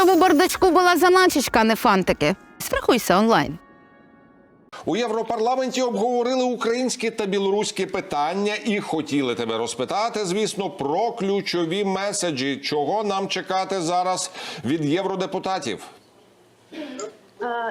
щоб у бардачку була заначечка, а не фантики. Страхуйся онлайн. У Європарламенті обговорили українські та білоруські питання і хотіли тебе розпитати, звісно, про ключові меседжі, чого нам чекати зараз від євродепутатів.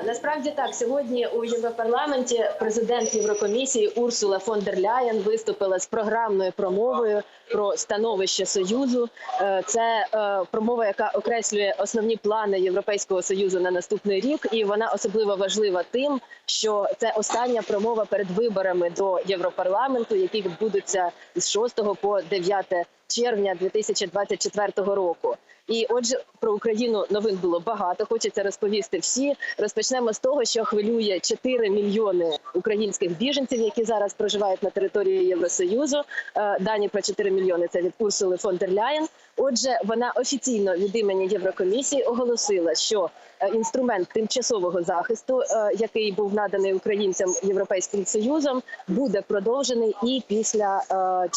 Насправді так сьогодні у Європарламенті президент Єврокомісії Урсула фон дер Ляєн виступила з програмною промовою про становище союзу. Е, Це е, промова, яка окреслює основні плани Європейського союзу на наступний рік, і вона особливо важлива тим, що це остання промова перед виборами до Європарламенту, які відбудуться з 6 по 9 червня 2024 року. І отже, про Україну новин було багато. Хочеться розповісти всі. Розпочнемо з того, що хвилює 4 мільйони українських біженців, які зараз проживають на території Євросоюзу. Е, Дані про 4 мільйони це від Урсули фон дер Ляєн. Отже, вона офіційно від імені Єврокомісії оголосила, що е, інструмент тимчасового захисту, е, який був наданий українцям Європейським Союзом, буде продовжений і після,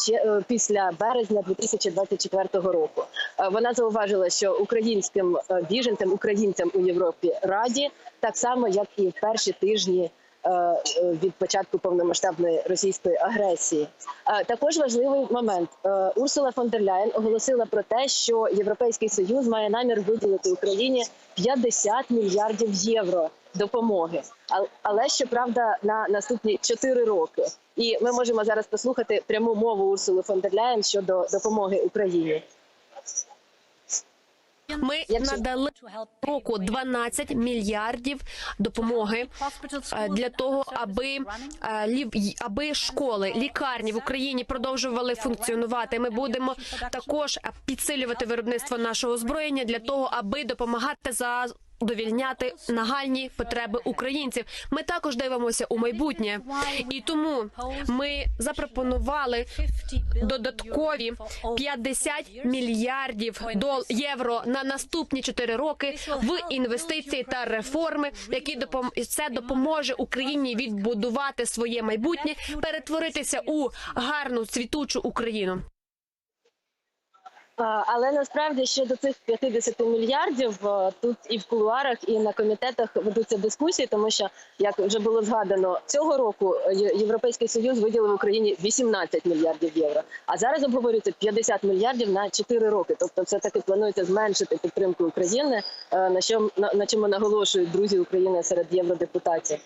е, після березня 2024 року. Вона зауважила, що українським біженцям, українцям у Європі раді так само, як і в перші тижні. Е, е, Від початку повномасштабної російської агресії Е, також важливий момент. Урсула фон дер Ляєн оголосила про те, що Європейський союз має намір виділити Україні 50 мільярдів євро допомоги, але щоправда на наступні 4 роки. І ми можемо зараз послухати пряму мову Урсули фон дер Ляєн щодо допомоги Україні. Ми надали року 12 мільярдів допомоги е, для того, аби е, аби школи, лікарні в Україні продовжували функціонувати. Ми будемо також підсилювати виробництво нашого озброєння для того, аби допомагати за. Довільняти нагальні потреби українців. Ми також дивимося у майбутнє, і тому ми запропонували додаткові 50 мільярдів дол євро на наступні 4 роки в інвестиції та реформи, які допом... це допоможе Україні відбудувати своє майбутнє, перетворитися у гарну цвітучу Україну. Але насправді щодо цих 50 мільярдів е, тут і в кулуарах, і на комітетах ведуться дискусії, тому що як вже було згадано, цього року е, Європейський союз виділив Україні 18 мільярдів євро. А зараз обговорюється 50 мільярдів на 4 роки. Тобто, все таки планується зменшити підтримку України, е, на що на чому наголошують друзі України серед євродепутатів.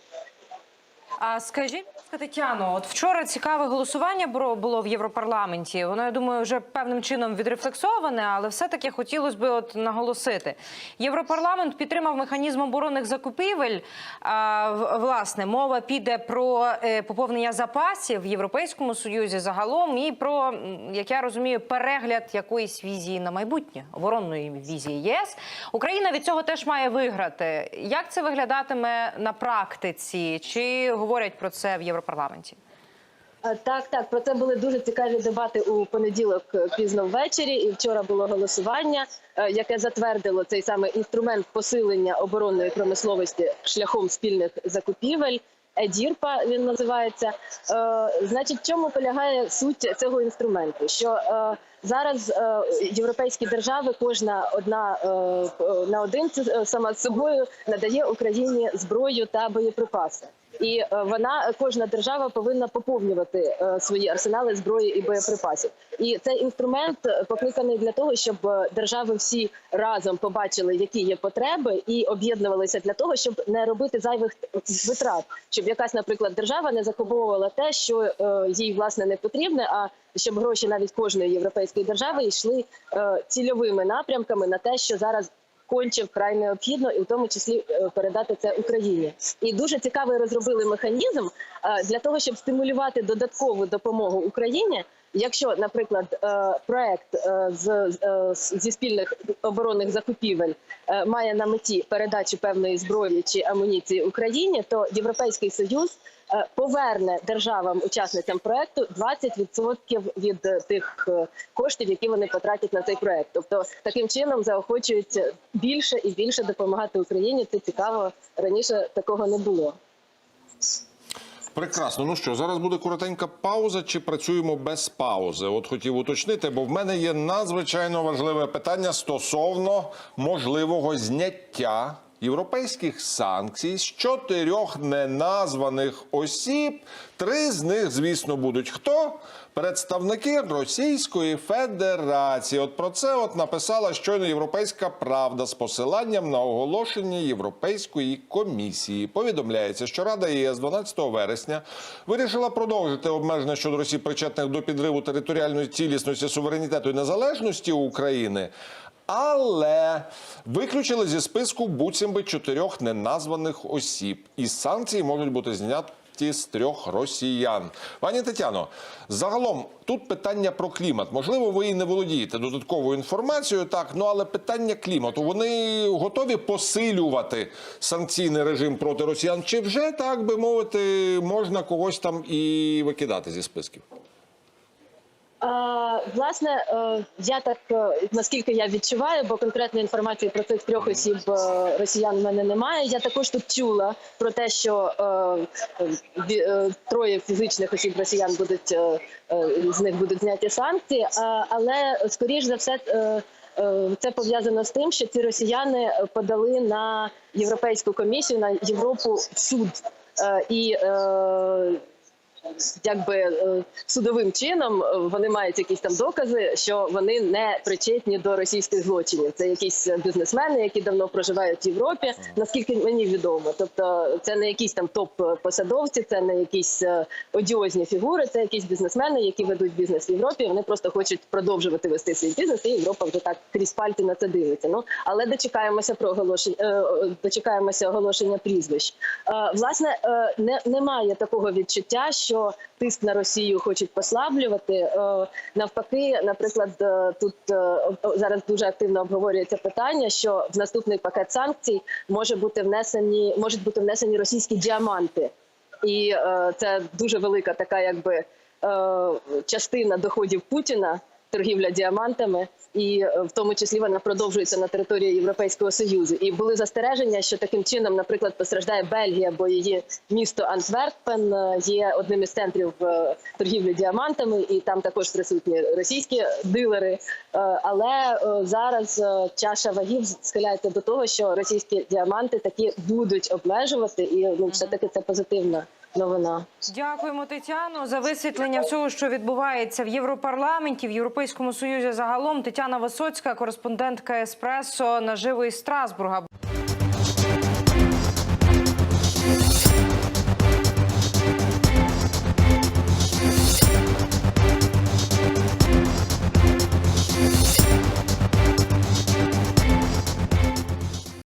А скажіть, Тетяно, от вчора цікаве голосування було- в Європарламенті. Воно, я думаю, вже певним чином відрефлексоване, але все-таки хотілося б от наголосити. Європарламент підтримав механізм оборонних закупівель. А, власне, мова піде про е, поповнення запасів в Європейському Союзі загалом і про, як я розумію, перегляд якоїсь візії на майбутнє, оборонної візії ЄС. Україна від цього теж має виграти. Як це виглядатиме на практиці? Чи говорять про це в Європарламенті? Е, Так, так, про це були дуже цікаві дебати у понеділок е, пізно ввечері. І вчора було голосування, е, яке затвердило цей саме інструмент посилення оборонної промисловості шляхом спільних закупівель. Едірпа він називається. Значить, в чому полягає суть цього інструменту? Що зараз європейські держави, кожна одна на один сама з собою надає Україні зброю та боєприпаси. І е, вона кожна держава повинна поповнювати е, свої арсенали зброї і боєприпасів. І цей інструмент е, покликаний для того, щоб е, держави всі разом побачили, які є потреби, і об'єднувалися для того, щоб не робити зайвих витрат, щоб якась, наприклад, держава не закуповувала те, що е, їй власне не потрібне, а щоб гроші навіть кожної європейської держави йшли е, цільовими напрямками на те, що зараз конче вкрай необхідно, і в тому числі е, передати це Україні. І дуже цікавий розробили механізм е, для того, щоб стимулювати додаткову допомогу Україні. Якщо, наприклад, е, проект е, з е, зі спільних оборонних закупівель має на меті передачу певної зброї чи амуніції Україні, то Європейський Союз поверне державам-учасницям проекту 20% від тих коштів, які вони потратять на цей проект. Тобто таким чином заохочують більше і більше допомагати Україні. Це цікаво раніше такого не було. Прекрасно. Ну що, зараз буде коротенька пауза, чи працюємо без паузи? От хотів уточнити, бо в мене є надзвичайно важливе питання стосовно можливого зняття європейських санкцій з чотирьох неназваних осіб. Три з них, звісно, будуть хто? Представники Російської Федерації. От про це от написала щойно Європейська Правда з посиланням на оголошення Європейської комісії. Повідомляється, що Рада ЄС 12 вересня вирішила продовжити обмеження щодо Росії, причетних до підриву територіальної цілісності, суверенітету і незалежності України. Але виключили зі списку буцімби чотирьох неназваних осіб, і санкції можуть бути зняті з трьох росіян. Пані Тетяно, загалом тут питання про клімат. Можливо, ви і не володієте додатковою інформацією, так ну але питання клімату вони готові посилювати санкційний режим проти росіян. Чи вже так би мовити, можна когось там і викидати зі списків? Власне, е, я так е, наскільки я відчуваю, бо конкретної інформації про цих трьох осіб е, росіян в мене немає. Я також тут чула про те, що троє фізичних осіб росіян будуть з них будуть зняті санкції, але скоріш за все. Це пов'язано з тим, що ці росіяни подали на європейську комісію на Європу в суд і якби е, судовим чином е, вони мають якісь там докази, що вони не причетні до російських злочинів. Це якісь бізнесмени, які давно проживають в Європі, наскільки мені відомо. Тобто, це не якісь там топ-посадовці, це не якісь е, одіозні фігури, це якісь бізнесмени, які ведуть бізнес в Європі. Вони просто хочуть продовжувати вести свій бізнес, і Європа вже так крізь пальці на це дивиться. Ну але дочекаємося про оголошення, е, дочекаємося оголошення прізвищ. Е, Власне, е, не немає такого відчуття, що тиск на Росію хочуть послаблювати. Е, Навпаки, наприклад, е, тут е, зараз дуже активно обговорюється питання, що в наступний пакет санкцій може бути внесені, можуть бути внесені російські діаманти, і це дуже велика така, якби частина доходів Путіна. Торгівля діамантами, і е, в тому числі вона продовжується на території Європейського союзу. І були застереження, що таким чином, наприклад, постраждає Бельгія, бо її місто Антверпен е, є одним із центрів е, торгівлі діамантами, і там також присутні російські дилери. Але зараз чаша вагів схиляється до того, що російські діаманти такі будуть обмежувати, і ну все таки це позитивна новина. Дякуємо, Тетяно, за висвітлення всього, що відбувається в Європарламенті, в Європейському Союзі загалом. Тетяна Висоцька, кореспондентка Еспресо, наживо із Страсбурга.